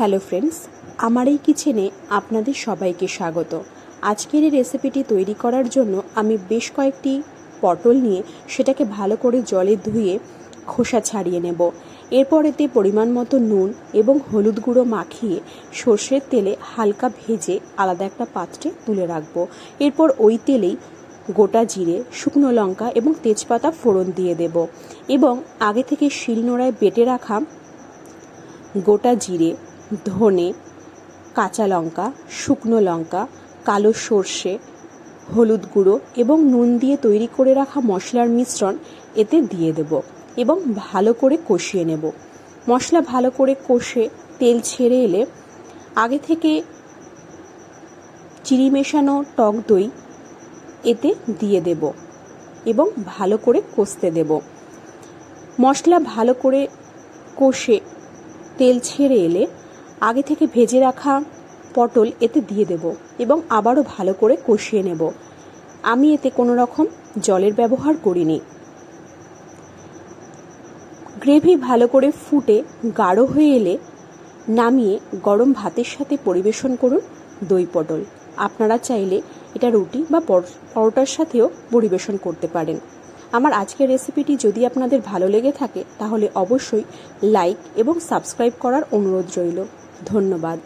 Hello friends, আমার এই কিচেনে আপনাদের সবাইকে স্বাগত। আজকের এই রেসিপিটি তৈরি করার জন্য আমি বেশ কয়েকটি পটল নিয়ে সেটাকে ভালো করে জলে ধুয়ে খোসা ছাড়িয়ে নেব। এরপর এতে পরিমাণ মতো নুন এবং হলুদ গুঁড়ো মাখিয়ে সর্ষের তেলে হালকা ভেজে আলাদা একটা পাত্রে তুলে রাখব। এরপর ওই তেলেই গোটা জিরে, শুকনো লঙ্কা এবং তেজপাতা ফোড়ন দিয়ে দেব এবং আগে থেকে শিলনোড়ায় বেটে রাখা গোটা জিরে ধনে, কাঁচা লঙ্কা, শুকনো লঙ্কা, কালো সর্ষে, হলুদ গুঁড়ো এবং নুন দিয়ে তৈরি করে রাখা মশলার মিশ্রণ এতে দিয়ে দেব এবং ভালো করে কষিয়ে নেব। মশলা ভালো করে কষে তেল ছেড়ে এলে আগে থেকে চিনি মেশানো টক দই এতে দিয়ে দেব এবং ভালো করে কষতে দেব। মশলা ভালো করে কষে তেল ছেড়ে এলে আগে থেকে ভেজে রাখা পটল এতে দিয়ে দেব এবং আবারও ভালো করে কষিয়ে নেব। আমি এতে কোনো রকম জলের ব্যবহার করিনি। গ্রেভি ভালো করে ফুটে গাঢ় হয়ে এলে নামিয়ে গরম ভাতের সাথে পরিবেশন করুন দই পটল। আপনারা চাইলে এটা রুটি বা পরোটার সাথেও পরিবেশন করতে পারেন। আমার আজকের রেসিপিটি যদি আপনাদের ভালো লেগে থাকে, তাহলে অবশ্যই লাইক এবং সাবস্ক্রাইব করার অনুরোধ রইল। ধন্যবাদ।